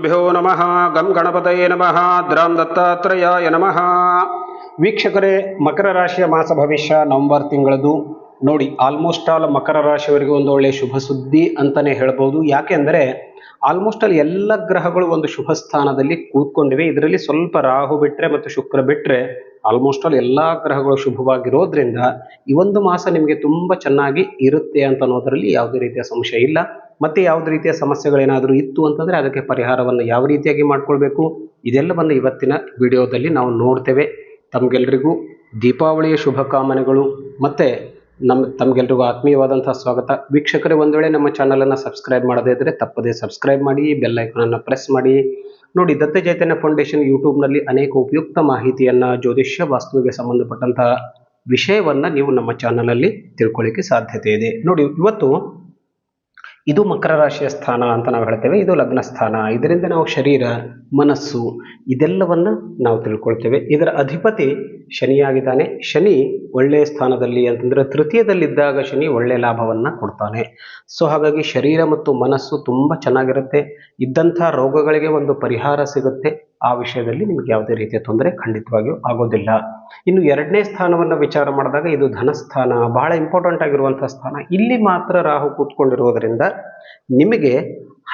ಶ್ರೀಗುರುಭ್ಯೋ ನಮಃ ಗಂ ಗಣಪತಯೇ ನಮಃ ದ್ರಾಂ ದತ್ತಾತ್ರೇಯಾಯ ನಮಃ ವೀಕ್ಷಕರೇ, ಮಕರ ರಾಶಿಯ ಮಾಸ ಭವಿಷ್ಯ ನವೆಂಬರ್ ತಿಂಗಳದು. ನೋಡಿ ಆಲ್ಮೋಸ್ಟ್ ಆಲ್ ಮಕರ ರಾಶಿಯವರಿಗೆ ಒಂದು ಒಳ್ಳೆಯ ಶುಭ ಸುದ್ದಿ ಅಂತಾನೆ ಹೇಳ್ಬೋದು. ಯಾಕೆಂದರೆ ಆಲ್ಮೋಸ್ಟ್ ಆಲ್ ಎಲ್ಲ ಗ್ರಹಗಳು ಒಂದು ಶುಭ ಸ್ಥಾನದಲ್ಲಿ ಕೂತ್ಕೊಂಡಿವೆ. ಇದರಲ್ಲಿ ಸ್ವಲ್ಪ ರಾಹು ಬಿಟ್ಟರೆ ಮತ್ತು ಶುಕ್ರ ಬಿಟ್ಟರೆ ಆಲ್ಮೋಸ್ಟ್ ಆಲ್ ಎಲ್ಲ ಗ್ರಹಗಳು ಶುಭವಾಗಿರೋದ್ರಿಂದ ಈ ಒಂದು ಮಾಸ ನಿಮಗೆ ತುಂಬ ಚೆನ್ನಾಗಿ ಇರುತ್ತೆ ಅಂತ ಅನ್ನೋದರಲ್ಲಿ ಯಾವುದೇ ರೀತಿಯ ಸಂಶಯ ಇಲ್ಲ. ಮತ್ತೆ ಯಾವುದೇ ರೀತಿಯ ಸಮಸ್ಯೆಗಳೇನಾದರೂ ಇತ್ತು ಅಂತಂದರೆ ಅದಕ್ಕೆ ಪರಿಹಾರವನ್ನು ಯಾವ ರೀತಿಯಾಗಿ ಮಾಡಿಕೊಳ್ಬೇಕು? ಇದೆಲ್ಲವನ್ನು ಇವತ್ತಿನ ವಿಡಿಯೋದಲ್ಲಿ ನಾವು ನೋಡ್ತೇವೆ. ತಮಗೆಲ್ರಿಗೂ ದೀಪಾವಳಿಯ ಶುಭಕಾಮನೆಗಳು. ಮತ್ತು ನಮ್ಮ ತಮಗೆಲ್ರಿಗೂ ಆತ್ಮೀಯವಾದಂಥ ಸ್ವಾಗತ. ವೀಕ್ಷಕರೇ ಒಂದು ವೇಳೆ ನಮ್ಮ ಚಾನಲನ್ನು ಸಬ್ಸ್ಕ್ರೈಬ್ ಮಾಡದೇ ಇದ್ದರೆ ತಪ್ಪದೇ ಸಬ್ಸ್ಕ್ರೈಬ್ ಮಾಡಿ, ಬೆಲ್ ಐಕನನ್ನು ಪ್ರೆಸ್ ಮಾಡಿ. ನೋಡಿ, ದತ್ತ ಚೈತನ್ಯ ಫೌಂಡೇಶನ್ ಯೂಟ್ಯೂಬ್ನಲ್ಲಿ ಅನೇಕ ಉಪಯುಕ್ತ ಮಾಹಿತಿಯನ್ನು, ಜ್ಯೋತಿಷ್ಯ ವಾಸ್ತುವಿಗೆ ಸಂಬಂಧಪಟ್ಟಂತಹ ವಿಷಯವನ್ನು ನೀವು ನಮ್ಮ ಚಾನಲಲ್ಲಿ ತಿಳ್ಕೊಳ್ಳಿಕ್ಕೆ ಸಾಧ್ಯತೆ ಇದೆ. ನೋಡಿ, ಇವತ್ತು ಇದು ಮಕರ ರಾಶಿಯ ಸ್ಥಾನ ಅಂತ ನಾವು ಹೇಳ್ತೇವೆ, ಇದು ಲಗ್ನ ಸ್ಥಾನ. ಇದರಿಂದ ನಾವು ಶರೀರ, ಮನಸ್ಸು ಇದೆಲ್ಲವನ್ನು ನಾವು ತಿಳ್ಕೊಳ್ತೇವೆ. ಇದರ ಅಧಿಪತಿ ಶನಿಯಾಗಿದ್ದಾನೆ. ಶನಿ ಒಳ್ಳೆಯ ಸ್ಥಾನದಲ್ಲಿ ಅಂತಂದರೆ ತೃತೀಯದಲ್ಲಿದ್ದಾಗ ಶನಿ ಒಳ್ಳೆಯ ಲಾಭವನ್ನು ಕೊಡ್ತಾನೆ. ಸೊ ಹಾಗಾಗಿ ಶರೀರ ಮತ್ತು ಮನಸ್ಸು ತುಂಬ ಚೆನ್ನಾಗಿರುತ್ತೆ. ಇದ್ದಂಥ ರೋಗಗಳಿಗೆ ಒಂದು ಪರಿಹಾರ ಸಿಗುತ್ತೆ. ಆ ವಿಷಯದಲ್ಲಿ ನಿಮಗೆ ಯಾವುದೇ ರೀತಿಯ ತೊಂದರೆ ಖಂಡಿತವಾಗಿಯೂ ಆಗೋದಿಲ್ಲ. ಇನ್ನು ಎರಡನೇ ಸ್ಥಾನವನ್ನು ವಿಚಾರ ಮಾಡಿದಾಗ ಇದು ಧನಸ್ಥಾನ. ಬಹಳ ಇಂಪಾರ್ಟೆಂಟ್ ಆಗಿರುವಂಥ ಸ್ಥಾನ. ಇಲ್ಲಿ ಮಾತ್ರ ರಾಹು ಕೂತ್ಕೊಂಡಿರುವುದರಿಂದ ನಿಮಗೆ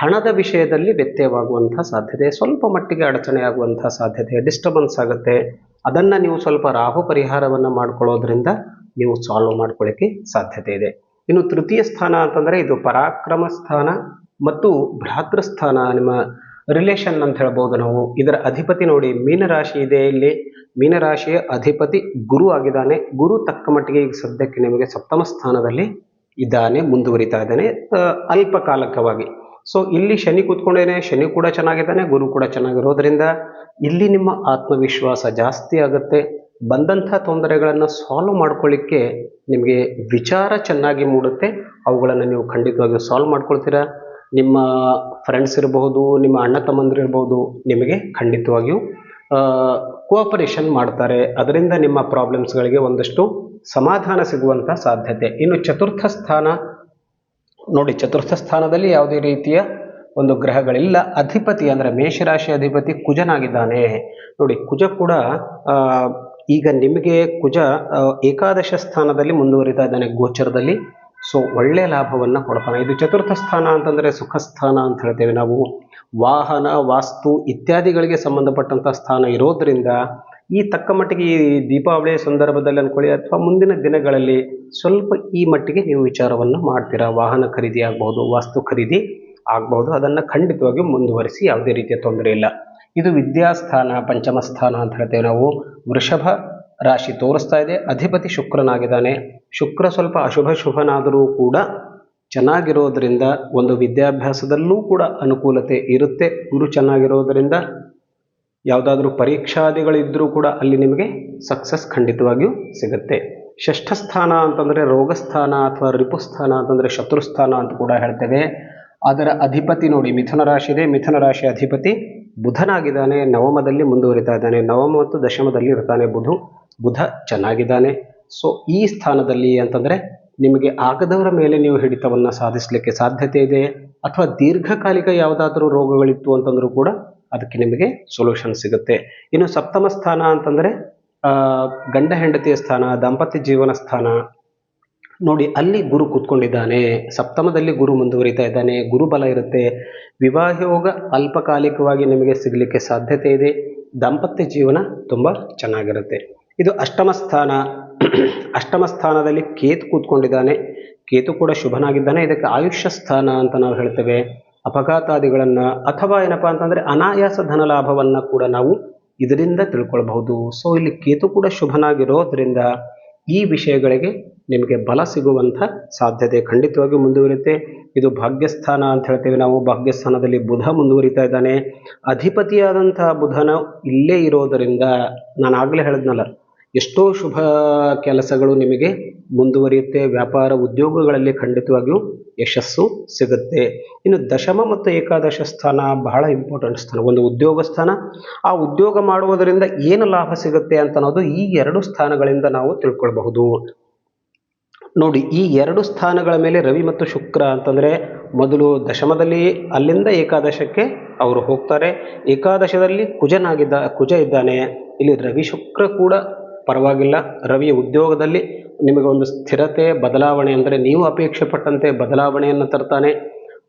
ಹಣದ ವಿಷಯದಲ್ಲಿ ವ್ಯತ್ಯಯವಾಗುವಂಥ ಸಾಧ್ಯತೆ, ಸ್ವಲ್ಪ ಮಟ್ಟಿಗೆ ಅಡಚಣೆ ಆಗುವಂಥ ಸಾಧ್ಯತೆ ಡಿಸ್ಟರ್ಬೆನ್ಸ್ ಆಗುತ್ತೆ. ಅದನ್ನು ನೀವು ಸ್ವಲ್ಪ ರಾಹು ಪರಿಹಾರವನ್ನು ಮಾಡ್ಕೊಳ್ಳೋದ್ರಿಂದ ನೀವು ಸಾಲ್ವ್ ಮಾಡ್ಕೊಳ್ಳಿಕ್ಕೆ ಸಾಧ್ಯತೆ ಇದೆ. ಇನ್ನು ತೃತೀಯ ಸ್ಥಾನ ಅಂತಂದರೆ ಇದು ಪರಾಕ್ರಮ ಸ್ಥಾನ ಮತ್ತು ಭ್ರಾತೃಸ್ಥಾನ ನಿಮ್ಮ ರಿಲೇಷನ್ ಅಂತ ಹೇಳ್ಬೋದು ನಾವು. ಇದರ ಅಧಿಪತಿ ನೋಡಿ, ಮೀನರಾಶಿ ಇದೆ ಇಲ್ಲಿ. ಮೀನರಾಶಿಯ ಅಧಿಪತಿ ಗುರು ಆಗಿದ್ದಾನೆ. ಗುರು ತಕ್ಕ ಮಟ್ಟಿಗೆ ಈಗ ಸದ್ಯಕ್ಕೆ ನಿಮಗೆ ಸಪ್ತಮ ಸ್ಥಾನದಲ್ಲಿ ಇದ್ದಾನೆ, ಮುಂದುವರಿತಾ ಇದ್ದಾನೆ ಅಲ್ಪಕಾಲಕವಾಗಿ. ಸೊ ಇಲ್ಲಿ ಶನಿ ಕೂತ್ಕೊಂಡೇನೆ, ಶನಿ ಕೂಡ ಚೆನ್ನಾಗಿದ್ದಾನೆ, ಗುರು ಕೂಡ ಚೆನ್ನಾಗಿರೋದ್ರಿಂದ ಇಲ್ಲಿ ನಿಮ್ಮ ಆತ್ಮವಿಶ್ವಾಸ ಜಾಸ್ತಿ ಆಗುತ್ತೆ. ಬಂದಂಥ ತೊಂದರೆಗಳನ್ನು ಸಾಲ್ವ್ ಮಾಡ್ಕೊಳ್ಳಿಕ್ಕೆ ನಿಮಗೆ ವಿಚಾರ ಚೆನ್ನಾಗಿ ಮೂಡುತ್ತೆ. ಅವುಗಳನ್ನು ನೀವು ಖಂಡಿತವಾಗಿಯೂ ಸಾಲ್ವ್ ಮಾಡ್ಕೊಳ್ತೀರಾ? ನಿಮ್ಮ ಫ್ರೆಂಡ್ಸ್ ಇರಬಹುದು, ನಿಮ್ಮ ಅಣ್ಣ ತಮ್ಮಂದಿರು ಇರ್ಬೋದು ನಿಮಗೆ ಖಂಡಿತವಾಗಿಯೂ ಕೋಆಪರೇಷನ್ ಮಾಡ್ತಾರೆ. ಅದರಿಂದ ನಿಮ್ಮ ಪ್ರಾಬ್ಲಮ್ಸ್ಗಳಿಗೆ ಒಂದಷ್ಟು ಸಮಾಧಾನ ಸಿಗುವಂಥ ಸಾಧ್ಯತೆ. ಇನ್ನು ಚತುರ್ಥ ಸ್ಥಾನ, ನೋಡಿ, ಚತುರ್ಥ ಸ್ಥಾನದಲ್ಲಿ ಯಾವುದೇ ರೀತಿಯ ಒಂದು ಗ್ರಹಗಳಿಲ್ಲ. ಅಧಿಪತಿ ಅಂದರೆ ಮೇಷರಾಶಿ ಅಧಿಪತಿ ಕುಜನಾಗಿದ್ದಾನೆ. ನೋಡಿ, ಕುಜ ಕೂಡ ಈಗ ನಿಮಗೆ ಕುಜ ಏಕಾದಶ ಸ್ಥಾನದಲ್ಲಿ ಮುಂದುವರಿತಾ ಇದ್ದಾನೆ ಗೋಚರದಲ್ಲಿ. ಸೊ ಒಳ್ಳೆಯ ಲಾಭವನ್ನು ಕೊಡ್ತಾನೆ. ಇದು ಚತುರ್ಥ ಸ್ಥಾನ ಅಂತಂದರೆ ಸುಖ ಸ್ಥಾನ ಅಂತ ಹೇಳ್ತೇವೆ ನಾವು. ವಾಹನ, ವಾಸ್ತು ಇತ್ಯಾದಿಗಳಿಗೆ ಸಂಬಂಧಪಟ್ಟಂಥ ಸ್ಥಾನ ಇರೋದರಿಂದ ಈ ತಕ್ಕ ಮಟ್ಟಿಗೆ ಈ ದೀಪಾವಳಿಯ ಸಂದರ್ಭದಲ್ಲಿ ಅಂದ್ಕೊಳ್ಳಿ ಅಥವಾ ಮುಂದಿನ ದಿನಗಳಲ್ಲಿ ಸ್ವಲ್ಪ ಈ ಮಟ್ಟಿಗೆ ನೀವು ವಿಚಾರವನ್ನು ಮಾಡ್ತೀರಾ? ವಾಹನ ಖರೀದಿ ಆಗ್ಬೋದು, ವಾಸ್ತು ಖರೀದಿ ಆಗ್ಬೋದು, ಅದನ್ನು ಖಂಡಿತವಾಗಿ ಮುಂದುವರಿಸಿ ಯಾವುದೇ ರೀತಿಯ ತೊಂದರೆ ಇಲ್ಲ. ಇದು ವಿದ್ಯಾಸ್ಥಾನ, ಪಂಚಮ ಸ್ಥಾನ ಅಂತ ಹೇಳ್ತೇವೆ ನಾವು. ವೃಷಭ ರಾಶಿ ತೋರಿಸ್ತಾ ಇದೆ. ಅಧಿಪತಿ ಶುಕ್ರನಾಗಿದ್ದಾನೆ. ಶುಕ್ರ ಸ್ವಲ್ಪ ಅಶುಭ ಶುಭನಾದರೂ ಕೂಡ ಚೆನ್ನಾಗಿರೋದ್ರಿಂದ, ಒಂದು ವಿದ್ಯಾಭ್ಯಾಸದಲ್ಲೂ ಕೂಡ ಅನುಕೂಲತೆ ಇರುತ್ತೆ. ಗುರು ಚೆನ್ನಾಗಿರೋದ್ರಿಂದ ಯಾವುದಾದ್ರೂ ಪರೀಕ್ಷಾದಿಗಳಿದ್ದರೂ ಕೂಡ ಅಲ್ಲಿ ನಿಮಗೆ ಸಕ್ಸಸ್ ಖಂಡಿತವಾಗಿಯೂ ಸಿಗುತ್ತೆ. ಷಷ್ಠ ಸ್ಥಾನ ಅಂತಂದರೆ ರೋಗಸ್ಥಾನ ಅಥವಾ ರಿಪುಸ್ಥಾನ ಅಂತಂದರೆ ಶತ್ರುಸ್ಥಾನ ಅಂತ ಕೂಡ ಹೇಳ್ತೇವೆ. ಅದರ ಅಧಿಪತಿ ನೋಡಿ, ಮಿಥುನ ರಾಶಿ ಇದೆ. ಮಿಥುನ ರಾಶಿ ಅಧಿಪತಿ ಬುಧನಾಗಿದ್ದಾನೆ. ನವಮದಲ್ಲಿ ಮುಂದುವರಿತಾ ಇದ್ದಾನೆ. ನವಮ ಮತ್ತು ದಶಮದಲ್ಲಿ ಇರ್ತಾನೆ ಬುಧ. ಬುಧ ಚೆನ್ನಾಗಿದ್ದಾನೆ. ಸೊ ಈ ಸ್ಥಾನದಲ್ಲಿ ಅಂತಂದರೆ ನಿಮಗೆ ಆಗದವರ ಮೇಲೆ ನೀವು ಹಿಡಿತವನ್ನು ಸಾಧಿಸಲಿಕ್ಕೆ ಸಾಧ್ಯತೆ ಇದೆ ಅಥವಾ ದೀರ್ಘಕಾಲಿಕ ಯಾವುದಾದ್ರೂ ರೋಗಗಳಿತ್ತು ಅಂತಂದರೂ ಕೂಡ ಅದಕ್ಕೆ ನಿಮಗೆ ಸೊಲ್ಯೂಷನ್ ಸಿಗುತ್ತೆ. ಇನ್ನು ಸಪ್ತಮ ಸ್ಥಾನ ಅಂತಂದರೆ ಗಂಡ ಹೆಂಡತಿಯ ಸ್ಥಾನ, ದಾಂಪತ್ಯ ಜೀವನ ಸ್ಥಾನ. ನೋಡಿ, ಅಲ್ಲಿ ಗುರು ಕೂತ್ಕೊಂಡಿದ್ದಾನೆ. ಸಪ್ತಮದಲ್ಲಿ ಗುರು ಮುಂದುವರಿತಾ ಇದ್ದಾನೆ. ಗುರುಬಲ ಇರುತ್ತೆ. ವಿವಾಹ ಯೋಗ ಅಲ್ಪಕಾಲಿಕವಾಗಿ ನಿಮಗೆ ಸಿಗಲಿಕ್ಕೆ ಸಾಧ್ಯತೆ ಇದೆ. ದಾಂಪತ್ಯ ಜೀವನ ತುಂಬ ಚೆನ್ನಾಗಿರುತ್ತೆ. ಇದು ಅಷ್ಟಮ ಸ್ಥಾನ. ಅಷ್ಟಮ ಸ್ಥಾನದಲ್ಲಿ ಕೇತು ಕೂತ್ಕೊಂಡಿದ್ದಾನೆ. ಕೇತು ಕೂಡ ಶುಭನಾಗಿದ್ದಾನೆ. ಇದಕ್ಕೆ ಆಯುಷ್ಯ ಸ್ಥಾನ ಅಂತ ನಾವು ಹೇಳ್ತೇವೆ. ಅಪಘಾತಾದಿಗಳನ್ನು ಅಥವಾ ಏನಪ್ಪ ಅಂತಂದರೆ ಅನಾಯಾಸ ಧನ ಲಾಭವನ್ನು ಕೂಡ ನಾವು ಇದರಿಂದ ತಿಳ್ಕೊಳ್ಬಹುದು. ಸೊ ಇಲ್ಲಿ ಕೇತು ಕೂಡ ಶುಭನಾಗಿರೋದ್ರಿಂದ ಈ ವಿಷಯಗಳಿಗೆ ನಿಮಗೆ ಬಲ ಸಿಗುವಂಥ ಸಾಧ್ಯತೆ ಖಂಡಿತವಾಗಿ ಮುಂದುವರಿಯುತ್ತೆ. ಇದು ಭಾಗ್ಯಸ್ಥಾನ ಅಂತ ಹೇಳ್ತೇವೆ ನಾವು. ಭಾಗ್ಯಸ್ಥಾನದಲ್ಲಿ ಬುಧ ಮುಂದುವರಿತಾ ಇದ್ದಾನೆ. ಅಧಿಪತಿಯಾದಂಥ ಬುಧನ ಇಲ್ಲೇ ಇರೋದರಿಂದ ನಾನು ಆಗಲೇ ಹೇಳಿದ್ನಲ್ಲ ಎಷ್ಟೋ ಶುಭ ಕೆಲಸಗಳು ನಿಮಗೆ ಮುಂದುವರಿಯುತ್ತೆ. ವ್ಯಾಪಾರ ಉದ್ಯೋಗಗಳಲ್ಲಿ ಖಂಡಿತವಾಗಿಯೂ ಯಶಸ್ಸು ಸಿಗುತ್ತೆ. ಇನ್ನು ದಶಮ ಮತ್ತು ಏಕಾದಶ ಸ್ಥಾನ ಬಹಳ ಇಂಪಾರ್ಟೆಂಟ್ ಸ್ಥಾನ. ಒಂದು ಉದ್ಯೋಗ ಸ್ಥಾನ. ಆ ಉದ್ಯೋಗ ಮಾಡುವುದರಿಂದ ಏನು ಲಾಭ ಸಿಗುತ್ತೆ ಅಂತ ಅನ್ನೋದು ಈ ಎರಡು ಸ್ಥಾನಗಳಿಂದ ನಾವು ತಿಳ್ಕೊಳ್ಬಹುದು. ನೋಡಿ, ಈ ಎರಡು ಸ್ಥಾನಗಳ ಮೇಲೆ ರವಿ ಮತ್ತು ಶುಕ್ರ ಅಂತಂದರೆ ಮೊದಲು ದಶಮದಲ್ಲಿ ಅಲ್ಲಿಂದ ಏಕಾದಶಕ್ಕೆ ಅವರು ಹೋಗ್ತಾರೆ. ಏಕಾದಶದಲ್ಲಿ ಕುಜನಾಗಿದ್ದ, ಕುಜ ಇದ್ದಾನೆ. ಇಲ್ಲಿ ರವಿ ಶುಕ್ರ ಕೂಡ ಪರವಾಗಿಲ್ಲ. ರವಿ ಉದ್ಯೋಗದಲ್ಲಿ ನಿಮಗೆ ಒಂದು ಸ್ಥಿರತೆ, ಬದಲಾವಣೆ ಅಂದರೆ ನೀವು ಅಪೇಕ್ಷೆ ಪಟ್ಟಂತೆ ಬದಲಾವಣೆಯನ್ನು ತರ್ತಾನೆ,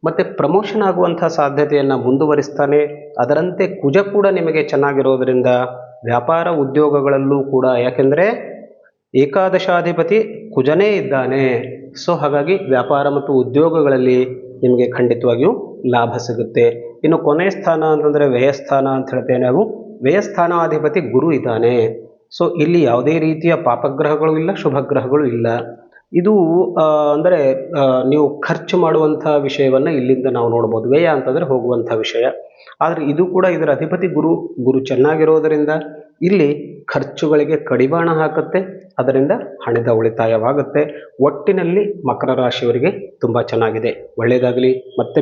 ಮತ್ತು ಪ್ರಮೋಷನ್ ಆಗುವಂಥ ಸಾಧ್ಯತೆಯನ್ನು ಮುಂದುವರಿಸ್ತಾನೆ. ಅದರಂತೆ ಕುಜ ಕೂಡ ನಿಮಗೆ ಚೆನ್ನಾಗಿರೋದರಿಂದ ವ್ಯಾಪಾರ ಉದ್ಯೋಗಗಳಲ್ಲೂ ಕೂಡ, ಯಾಕೆಂದರೆ ಏಕಾದಶಾಧಿಪತಿ ಕುಜನೇ ಇದ್ದಾನೆ. ಸೊ ಹಾಗಾಗಿ ವ್ಯಾಪಾರ ಮತ್ತು ಉದ್ಯೋಗಗಳಲ್ಲಿ ನಿಮಗೆ ಖಂಡಿತವಾಗಿಯೂ ಲಾಭ ಸಿಗುತ್ತೆ. ಇನ್ನು ಕೊನೆಯ ಸ್ಥಾನ ಅಂತಂದರೆ ವ್ಯಯಸ್ಥಾನ ಅಂತ ಹೇಳ್ತೇವೆ ನಾವು. ವ್ಯಯಸ್ಥಾನಾಧಿಪತಿ ಗುರು ಇದ್ದಾನೆ. ಸೊ ಇಲ್ಲಿ ಯಾವುದೇ ರೀತಿಯ ಪಾಪಗ್ರಹಗಳು ಇಲ್ಲ, ಶುಭಗ್ರಹಗಳು ಇಲ್ಲ. ಇದು ಅಂದರೆ ನೀವು ಖರ್ಚು ಮಾಡುವಂಥ ವಿಷಯವನ್ನು ಇಲ್ಲಿಂದ ನಾವು ನೋಡ್ಬೋದು. ವ್ಯಯ ಅಂತಂದರೆ ಹೋಗುವಂಥ ವಿಷಯ. ಆದರೆ ಇದು ಕೂಡ ಇದರ ಅಧಿಪತಿ ಗುರು. ಗುರು ಚೆನ್ನಾಗಿರೋದರಿಂದ ಇಲ್ಲಿ ಖರ್ಚುಗಳಿಗೆ ಕಡಿವಾಣ ಹಾಕುತ್ತೆ, ಅದರಿಂದ ಹಣದ ಉಳಿತಾಯವಾಗುತ್ತೆ. ಒಟ್ಟಿನಲ್ಲಿ ಮಕರ ರಾಶಿಯವರಿಗೆ ತುಂಬ ಚೆನ್ನಾಗಿದೆ. ಒಳ್ಳೆಯದಾಗಲಿ ಮತ್ತೆ